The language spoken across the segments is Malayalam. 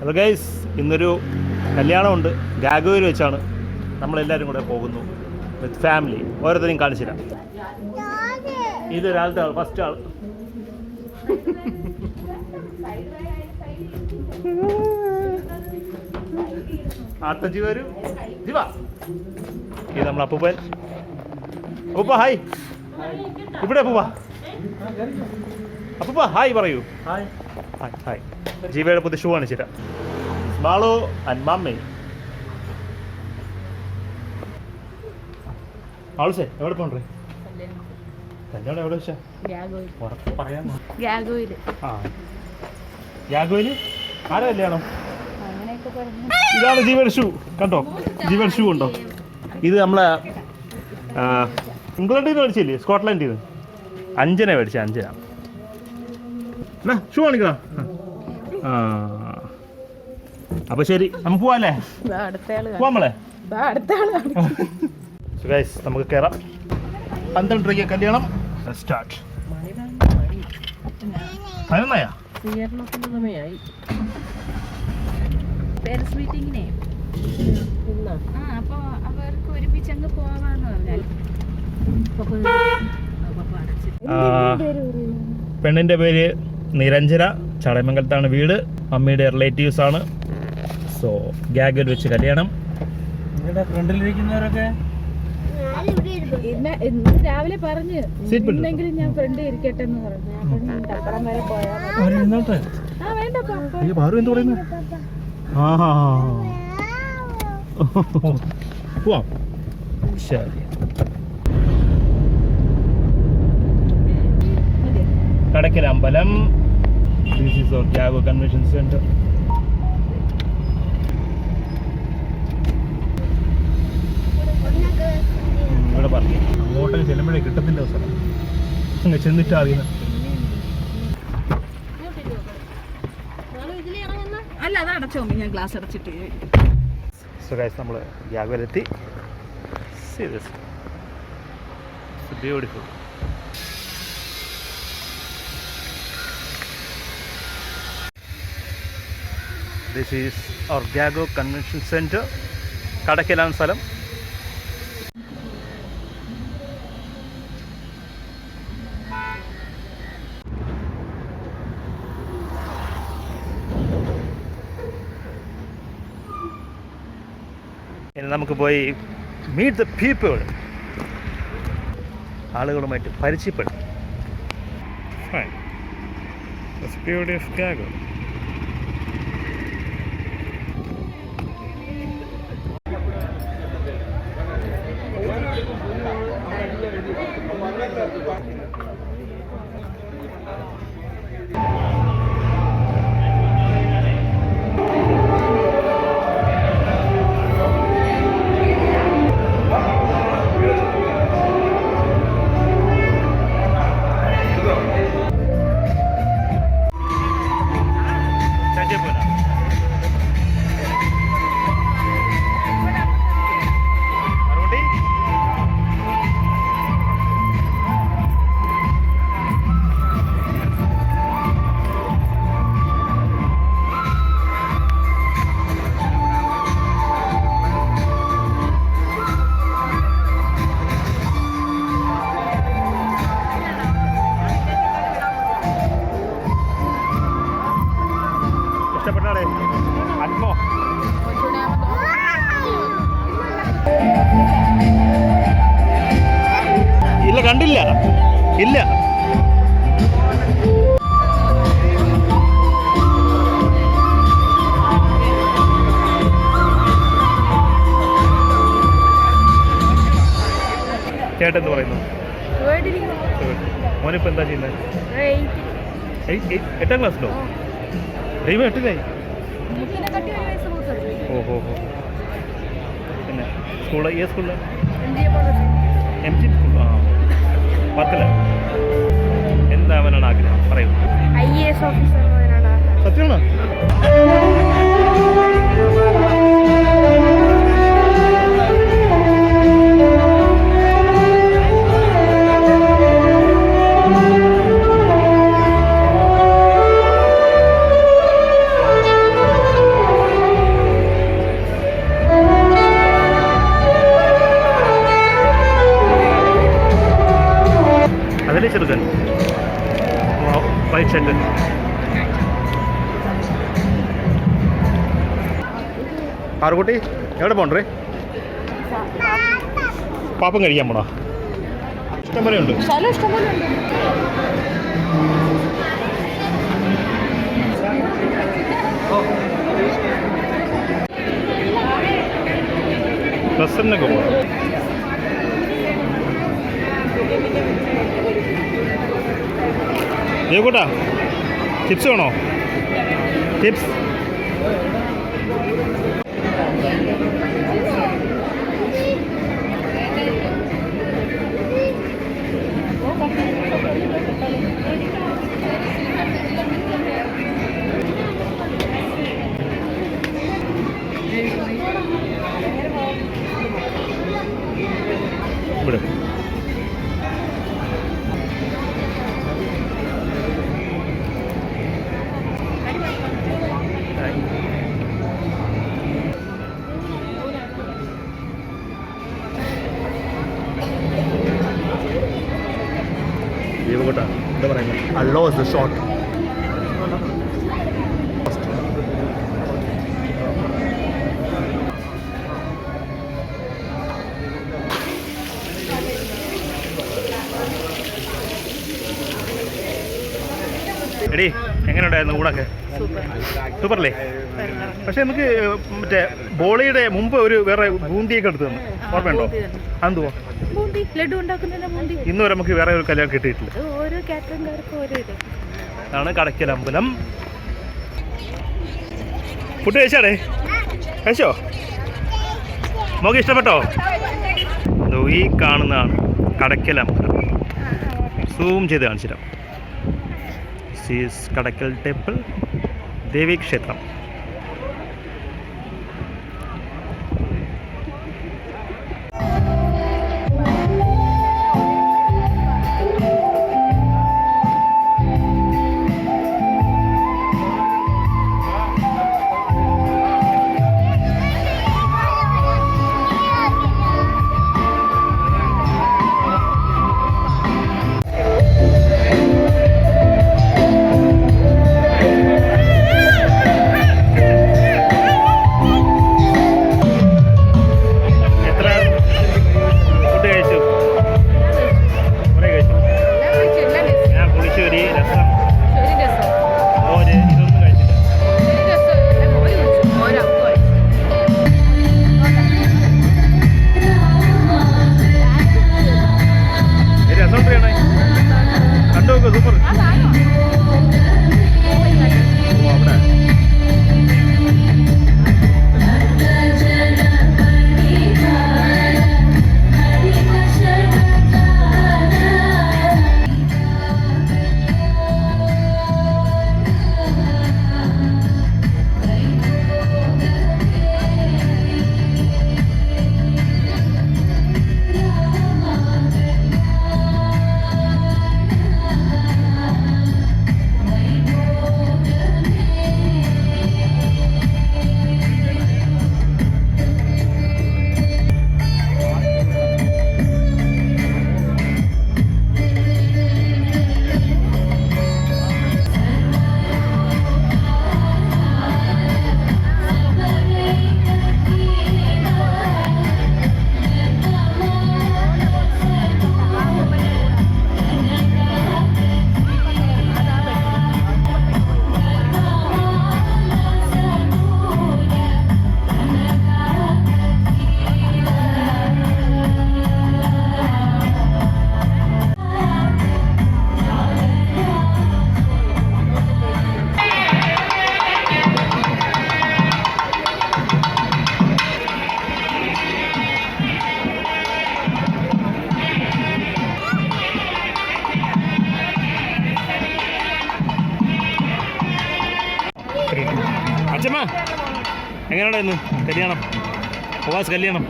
അപ്പോൾ ഗൈസ് ഇന്നൊരു കല്യാണമുണ്ട്. ഗാഗോയിൽ വെച്ചാണ് നമ്മളെല്ലാവരും കൂടെ പോകുന്നു വിത്ത് ഫാമിലി ഓരോരുത്തരെയും കാണിച്ചില്ല ഇത് ഒരാളുടെ ആൾ ഫസ്റ്റ് ആൾ. ആത്തജി വരും. ജീവ ഇത് നമ്മൾ അപ്പൂപ്പൻ. അപ്പൂപ്പ ഹായ് ഇവിടെ അപ്പൂപ്പ. അപ്പൂപ്പ ഹായ് പറയൂ. ഹായ് ഹായ് ഹായ് ജീവയുടെ പുതിയ ഷൂ കാണിച്ചിട്ട് ബാളു ആൻഡ് മമ്മി. ആളുസേ എവിടെ പോണ്ടേ കല്യാണം എവിടെ വെച്ചാ? ഉറപ്പ് പറയാമോ ആ. യാഗോയിൽ ആരാ കല്യാണം? ഇതാണ് ജീവൻ ഷൂ കണ്ടോ? ജീവൻ ഷൂ ഉണ്ടോ? ഇത് നമ്മളെ ഇംഗ്ലണ്ടിൽ നിന്ന് മേടിച്ചില്ലേ? സ്കോട്ട്ലൻഡിൽ നിന്ന് അഞ്ചന മേടിച്ച അഞ്ചന. എന്നാ ഷൂ കാണിക്കണ ആ. അപ്പോൾ ശരി നമുക്ക് പോവാല്ലേ? അടുത്തയാൾ പോവാം നമ്മളെ. അടുത്തയാൾ So guys, നമുക്ക് കയറാം പന്ത്രണ്ടരയ്ക്ക് കല്യാണം. സ്റ്റാർട്ട് പതിനൊന്നായാ? സ്വീകരണത്തിന്റെ സമയമായി പേരൻസ് മീറ്റിങ്ങിനെ ആ അപ്പൊ അവർക്ക് ഒരുമിച്ച് അങ്ങ് പോവാന്ന് പറഞ്ഞാൽ. ആ, പെണ്ണിന്റെ പേര് നിരഞ്ജന ചടയമംഗലത്താണ് വീട് മമ്മിയുടെ റിലേറ്റീവ്സ് ആണ് സോ ഗാഗിൽ വെച്ച് കല്യാണം. ഫ്രണ്ടിലിരിക്കുന്നവരൊക്കെ? ഇന്ന് ഇന്ന് രാവിലെ പറഞ്ഞ് ഇന്നെങ്കിലും ഞാൻ ഫ്രണ്ട് ഇരിക്കട്ടെ എന്ന് പറഞ്ഞു. ഞാൻ അപ്പുറം വരെ പോയാ ശരി കടക്കൽ അമ്പലം. This is our Tiago Convention Center. ഇവിടെ പറഞ്ഞു. അങ്ങോട്ടൊക്കെ ചെല്ലുമ്പോഴേ കിട്ടത്തില്ല അവസരം അങ്ങ് ചെന്നിട്ട് അറിയുന്നത് അല്ല അത് അടച്ചോ. ഞാൻ ഗ്ലാസ് അടച്ചിട്ട് സോ ഗൈസ് നമ്മൾ യാഗോയിലെത്തി സീരിയസ് ബ്യൂട്ടിഫുൾ ദിസ് ഈസ് ഒർഗാഗോ കൺവെൻഷൻ സെന്റർ കടക്കലാണ് സ്ഥലം ഇനി നമുക്ക് പോയി മീറ്റ് ദ പീപ്പിൾ ആളുകളുമായിട്ട് പരിചയപ്പെടും Fine. That's the beauty of. ചേട്ടൻ എന്ത് പറയുന്നു മോനിപ്പോ എന്താ ചെയ്യുന്നത് എട്ടാം ക്ലാസ്സിലോ? ദൈവം എട്ടിലായി ഓഹോ ഹോ പിന്നെ സ്കൂൾ ഏത് സ്കൂളിൽ എം ജി സ്കൂൾ ആ. പത്തിൽ? എന്താവാനാണ് ആഗ്രഹം? പറയൂ. ഐ right ആറുകുട്ടി എവിടെ പോണ്ടേ പാപ്പം കഴിക്കാൻ പോണോ? ഇഷ്ടം പോലെ ഉണ്ട്. ബസ്സെന്നൊക്കെ പോകണം ദേവക്കൂട്ടാ ടിപ്സ് വേണോ? ടിപ്സ് ഇവിടെ. അല്ലോ shot. എടി എങ്ങനെയുണ്ടായിരുന്നു ഊണൊക്കെ? സൂപ്പറല്ലേ? പക്ഷെ നമുക്ക് മറ്റേ ബോളിയുടെ മുമ്പ് ഒരു വേറെ ബൂന്തിയൊക്കെ എടുത്തു തന്നു. ഓർമ്മയുണ്ടോ അതെന്തുവാ? ബൂന്തി ലഡു ഉണ്ടാക്കുന്നതിന് ബൂന്തി ഇന്ന് വരെ നമുക്ക് വേറെ ഒരു കല്യാണം കിട്ടിയിട്ടില്ല. അത് ഓരോ കാറ്ററിംഗുകാർക്കും ഓരോ ഇത്. അതാണ് കടയ്ക്കൽ അമ്പലം. ഫുഡ് കഴിച്ചാടേ? കഴിച്ചോ? നമുക്ക് ഇഷ്ടപ്പെട്ടോ? ഈ കാണുന്നതാണ് കടയ്ക്കൽ അമ്പലം. സൂം ചെയ്ത് കാണിച്ചിട്ടാണ് സീസ് കടയ്ക്കൽ ടെമ്പിൾ ദേവി കല്യാണം. പ്രവാസ് കല്യാണം.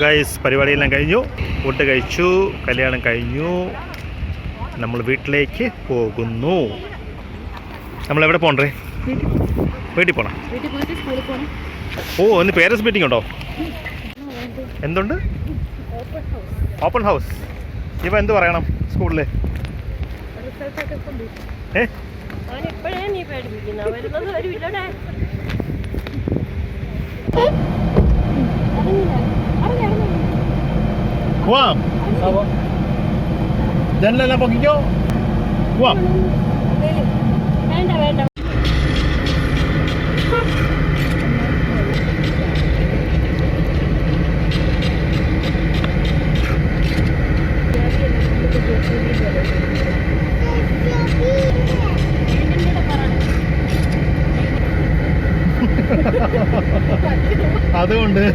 ഗൈസ് പരിപാടിയെല്ലാം കഴിഞ്ഞു. ഫുഡ് കഴിച്ചു കല്യാണം കഴിഞ്ഞു. നമ്മൾ വീട്ടിലേക്ക് പോകുന്നു. നമ്മൾ എവിടെ പോണ്ടേ വീട്ടിൽ വീട്ടിൽ പോണം. വീട്ടിൽ പോയിട്ട് സ്കൂളിൽ പോകണം ഓ ഇന്ന് പേരൻസ് മീറ്റിംഗ് ഉണ്ടോ? എന്തുണ്ട്? ഓപ്പൺ ഹൗസ് ഇവ എന്ത് പറയണം സ്കൂളിൽ ഏ? പോവാം. ജനലെല്ലാം പൊക്കിക്കോ? പോവാം.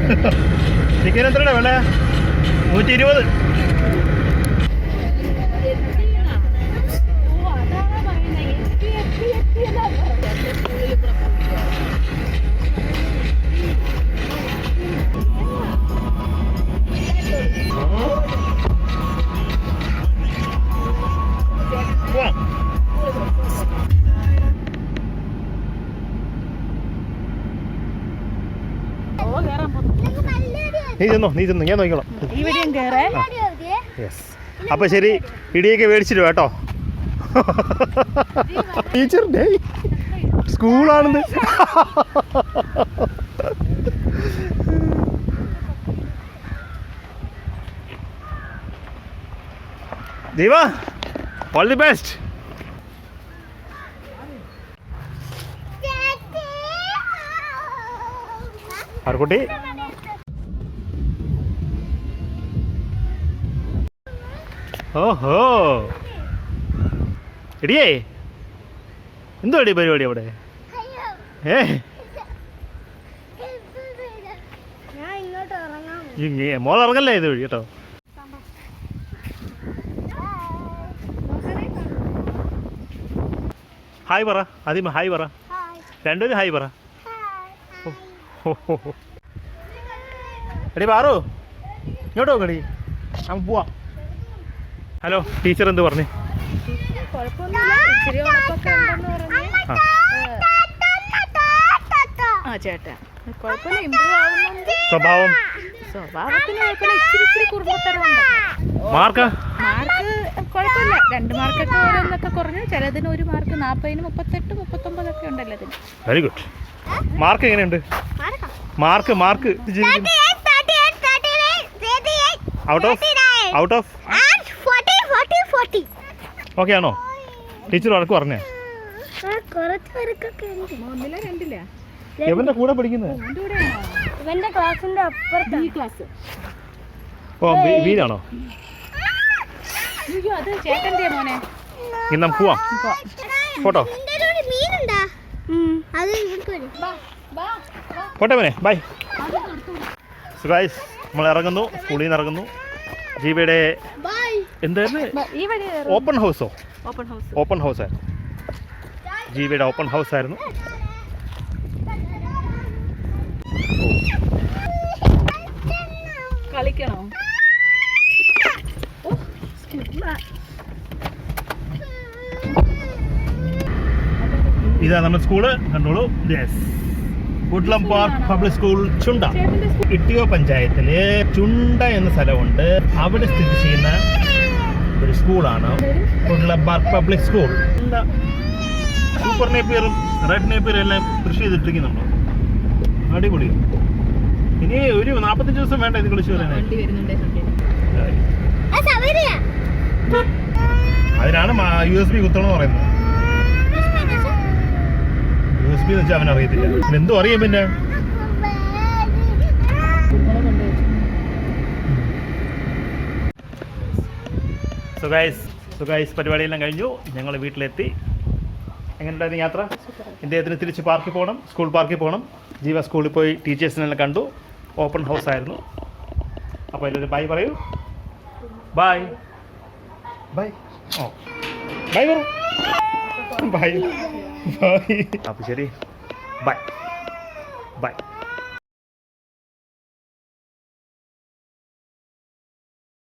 ചിക്കൻ എത്രയാണ് വില? നൂറ്റി ഇരുപത്. നീ ചെന്നു നീ ചെന്നു ഞാൻ നോക്കിക്കോളാം. യെസ് അപ്പൊ ശരി ഇടിയൊക്കെ മേടിച്ചിട്ട് കേട്ടോ. ഡേ സ്കൂളാണെന്ന്. ജീവ ഓൾ ദി ബെസ്റ്റ് ആർക്കുട്ടി? ഓഹോ. എടിയേ എന്തോ എടി പരിപാടി അവിടെ? ഏ? മോൾ ഇറങ്ങല്ലേ ഇത് വഴി കേട്ടോ? ഹായ് പറ ആദ്യം ഹായ് പറ. രണ്ടുപേരും ഹായ് പറ. എടി പാറു ഇങ്ങോട്ട് നോക്കടി നമുക്ക് പോവാം. ഹലോ ടീച്ചർ എന്ത് പറഞ്ഞു? ആ. ചേട്ടാ. കുഴപ്പമില്ല ഇമ്പ്രൂവ് ആവുന്നുണ്ട് സ്വഭാവം? സ്വഭാവത്തിന് കുഴപ്പമില്ല ഇച്ചിരി ഇച്ചിരി കുറുമ്പത്തരമുണ്ട് മാർക്ക് മാർക്ക് കുഴപ്പമില്ല. രണ്ട് മാർക്കൊക്കെ ഓരോന്നൊക്കെ കുറഞ്ഞു. ചിലതിന് ഒരു മാർക്ക് നാൽപ്പതിന് മുപ്പത്തെട്ട് മുപ്പത്തൊമ്പതൊക്കെ ഉണ്ടല്ലോ അതിന് വെരി ഗുഡ് മാർക്ക് എങ്ങനെയുണ്ട്? Mark? Mark out of out of okay ആണോ ടീച്ചർ വഴക്ക് പറഞ്ഞേ. എവന്റെ കൂടെ പഠിക്കുന്നത് ഇവന്റെ ക്ലാസ്സിന്റെ അപ്പുറത്ത്. ഈ ക്ലാസ്. ഓ വീടാണോ അത് മോനെ. ഇനി നമുക്ക് പോവാം ഫോട്ടോ പോട്ടെ മോനെ ബൈ. സുഖായ്സ് നമ്മൾ ഇറങ്ങുന്നു സ്കൂളിൽ നിന്ന് ഇറങ്ങുന്നു. ജീവയുടെ എന്തായിരുന്നു? ഓപ്പൺ ഹൗസോ ഓപ്പൺ ഹൗസ് ഓപ്പൺ ഹൗസ് ആയിരുന്നു. ജീവിയുടെ ഓപ്പൺ ഹൗസ് ആയിരുന്നു. കളിക്കണോ? ഇതാ നമ്മുടെ സ്കൂൾ കണ്ടോളൂ. Yes Woodlem park public school Chunda. ഇട്ടിയോ പഞ്ചായത്തിൽ ചുണ്ട എന്ന സ്ഥലമുണ്ട്. അവിടെ സ്ഥിതി ചെയ്യുന്ന ഒരു സ്കൂളാണ്. വുഡ്ലം പബ്ലിക് സ്കൂൾ എന്താ സൂപ്പർ നേപ്പിയറും റെഡ് നേപ്പിയറും എല്ലാം കൃഷി ചെയ്തിട്ടിരിക്കുന്നുണ്ടോ. അടിപൊളി. ഇനി ഒരു നാൽപ്പത്തഞ്ച് ദിവസം വേണ്ട ഇത് കളിച്ചു വരാനായി വണ്ടി വരുന്നുണ്ട്. അതിനാണ് യു എസ് ബി കുത്തണം എന്ന് പറയുന്നത്. യു എസ് ബി എന്ന് വെച്ചാൽ അവൻ അറിയത്തില്ല പിന്നെ എന്തോ അറിയാം പിന്നെ. സുഗൈസ് സുഖായിസ് പരിപാടിയെല്ലാം കഴിഞ്ഞു. ഞങ്ങൾ വീട്ടിലെത്തി. എങ്ങനെയുണ്ടായിരുന്നു യാത്ര? ഇദ്ദേഹത്തിന് തിരിച്ച് പാർക്കിൽ പോകണം സ്കൂൾ പാർക്കിൽ പോകണം. ജീവ സ്കൂളിൽ പോയി ടീച്ചേഴ്സിനെല്ലാം കണ്ടു. ഓപ്പൺ ഹൗസ് ആയിരുന്നു. അപ്പോൾ അതിലൊരു ബൈ പറയൂ. ബൈ ബൈ ഓ ബൈ പറ. ബൈ ബൈ അപ്പോൾ ശരി. Bye bye